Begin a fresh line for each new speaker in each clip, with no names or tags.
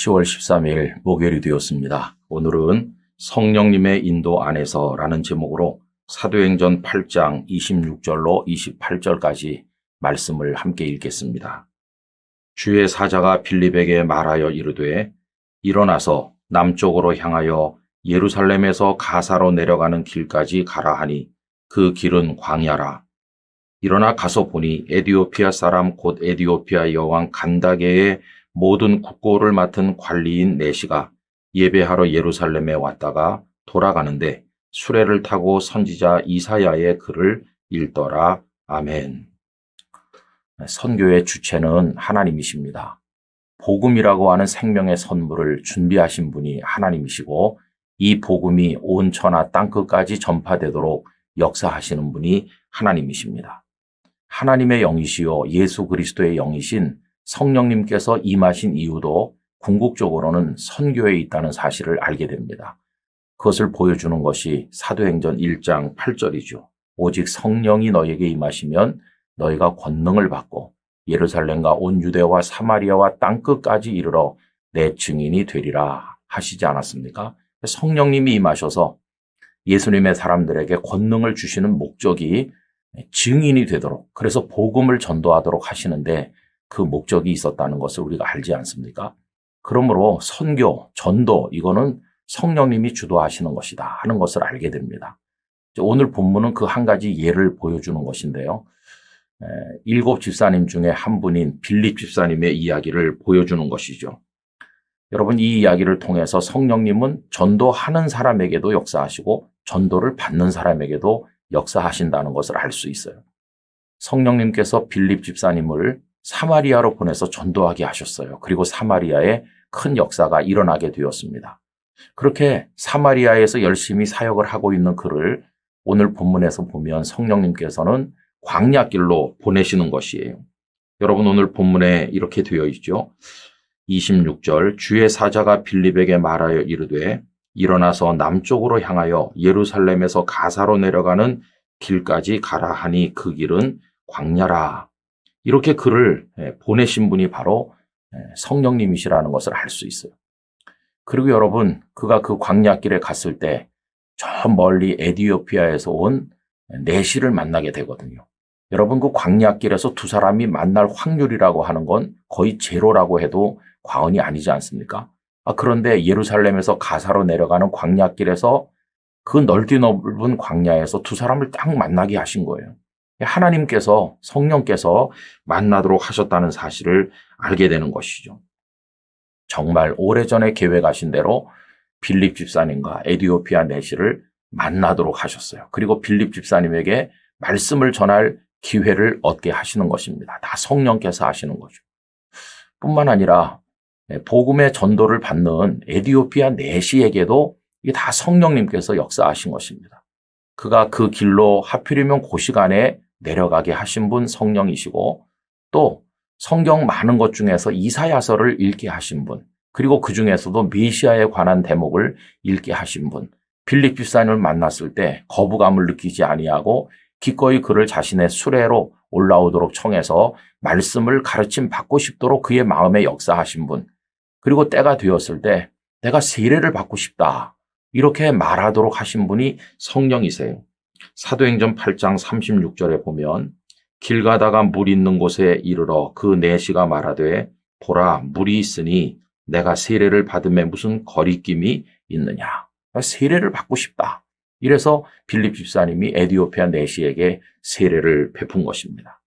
10월 13일 목요일이 되었습니다. 오늘은 성령님의 인도 안에서 라는 제목으로 사도행전 8장 26절로 28절까지 말씀을 함께 읽겠습니다. 주의 사자가 빌립에게 말하여 이르되 일어나서 남쪽으로 향하여 예루살렘에서 가사로 내려가는 길까지 가라 하니 그 길은 광야라. 일어나 가서 보니 에디오피아 사람 곧 에디오피아 여왕 간다게의 모든 국고를 맡은 관리인 네시가 예배하러 예루살렘에 왔다가 돌아가는데 수레를 타고 선지자 이사야의 글을 읽더라. 아멘. 선교의 주체는 하나님이십니다. 복음이라고 하는 생명의 선물을 준비하신 분이 하나님이시고 이 복음이 온 천하 땅끝까지 전파되도록 역사하시는 분이 하나님이십니다. 하나님의 영이시요 예수 그리스도의 영이신 성령님께서 임하신 이유도 궁극적으로는 선교에 있다는 사실을 알게 됩니다. 그것을 보여주는 것이 사도행전 1장 8절이죠. 오직 성령이 너에게 임하시면 너희가 권능을 받고 예루살렘과 온 유대와 사마리아와 땅끝까지 이르러 내 증인이 되리라 하시지 않았습니까? 성령님이 임하셔서 예수님의 사람들에게 권능을 주시는 목적이 증인이 되도록 그래서 복음을 전도하도록 하시는데 그 목적이 있었다는 것을 우리가 알지 않습니까? 그러므로 선교, 전도 이거는 성령님이 주도하시는 것이다 하는 것을 알게 됩니다. 오늘 본문은 그 한 가지 예를 보여주는 것인데요. 일곱 집사님 중에 한 분인 빌립 집사님의 이야기를 보여주는 것이죠. 여러분 이 이야기를 통해서 성령님은 전도하는 사람에게도 역사하시고 전도를 받는 사람에게도 역사하신다는 것을 알 수 있어요. 성령님께서 빌립 집사님을 사마리아로 보내서 전도하게 하셨어요. 그리고 사마리아에 큰 역사가 일어나게 되었습니다. 그렇게 사마리아에서 열심히 사역을 하고 있는 그를 오늘 본문에서 보면 성령님께서는 광야길로 보내시는 것이에요. 여러분 오늘 본문에 이렇게 되어 있죠. 26절 주의 사자가 빌립에게 말하여 이르되 일어나서 남쪽으로 향하여 예루살렘에서 가사로 내려가는 길까지 가라 하니 그 길은 광야라. 이렇게 글을 예, 보내신 분이 바로 예, 성령님이시라는 것을 알 수 있어요. 그리고 여러분, 그가 그 광야길에 갔을 때 저 멀리 에디오피아에서 온 내시를 만나게 되거든요. 여러분, 그 광야길에서 두 사람이 만날 확률이라고 하는 건 거의 제로라고 해도 과언이 아니지 않습니까? 아, 그런데 예루살렘에서 가사로 내려가는 광야길에서 그 넓디 넓은 광야에서 두 사람을 딱 만나게 하신 거예요. 하나님께서 성령께서 만나도록 하셨다는 사실을 알게 되는 것이죠. 정말 오래전에 계획하신 대로 빌립 집사님과 에디오피아 내시를 만나도록 하셨어요. 그리고 빌립 집사님에게 말씀을 전할 기회를 얻게 하시는 것입니다. 다 성령께서 하시는 거죠. 뿐만 아니라 복음의 전도를 받는 에디오피아 내시에게도 이게 다 성령님께서 역사하신 것입니다. 그가 그 길로 하필이면 그 시간에 내려가게 하신 분 성령이시고 또 성경 많은 것 중에서 이사야서를 읽게 하신 분 그리고 그 중에서도 메시아에 관한 대목을 읽게 하신 분 빌립 집사님을 만났을 때 거부감을 느끼지 아니하고 기꺼이 그를 자신의 수레로 올라오도록 청해서 말씀을 가르침 받고 싶도록 그의 마음에 역사하신 분 그리고 때가 되었을 때 내가 세례를 받고 싶다 이렇게 말하도록 하신 분이 성령이세요. 사도행전 8장 36절에 보면 길 가다가 물 있는 곳에 이르러 그 내시가 말하되 보라 물이 있으니 내가 세례를 받음에 무슨 거리낌이 있느냐. 세례를 받고 싶다. 이래서 빌립 집사님이 에디오피아 내시에게 세례를 베푼 것입니다.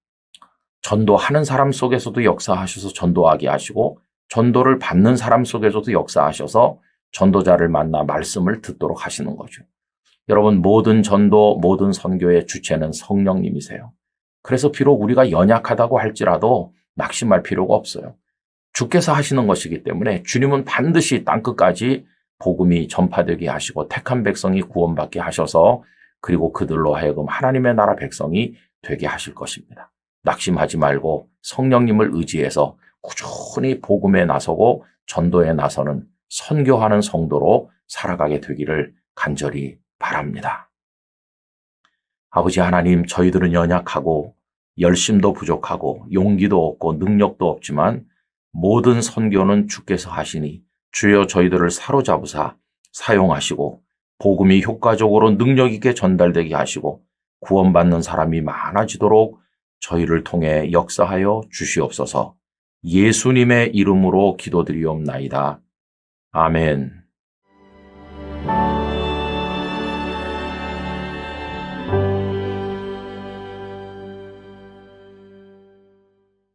전도하는 사람 속에서도 역사하셔서 전도하게 하시고 전도를 받는 사람 속에서도 역사하셔서 전도자를 만나 말씀을 듣도록 하시는 거죠. 여러분 모든 전도, 모든 선교의 주체는 성령님이세요. 그래서 비록 우리가 연약하다고 할지라도 낙심할 필요가 없어요. 주께서 하시는 것이기 때문에 주님은 반드시 땅끝까지 복음이 전파되게 하시고 택한 백성이 구원받게 하셔서 그리고 그들로 하여금 하나님의 나라 백성이 되게 하실 것입니다. 낙심하지 말고 성령님을 의지해서 꾸준히 복음에 나서고 전도에 나서는 선교하는 성도로 살아가게 되기를 간절히 바랍니다. 아버지 하나님, 저희들은 연약하고 열심도 부족하고 용기도 없고 능력도 없지만 모든 선교는 주께서 하시니 주여 저희들을 사로잡으사 사용하시고 복음이 효과적으로 능력 있게 전달되게 하시고 구원받는 사람이 많아지도록 저희를 통해 역사하여 주시옵소서 예수님의 이름으로 기도드리옵나이다. 아멘.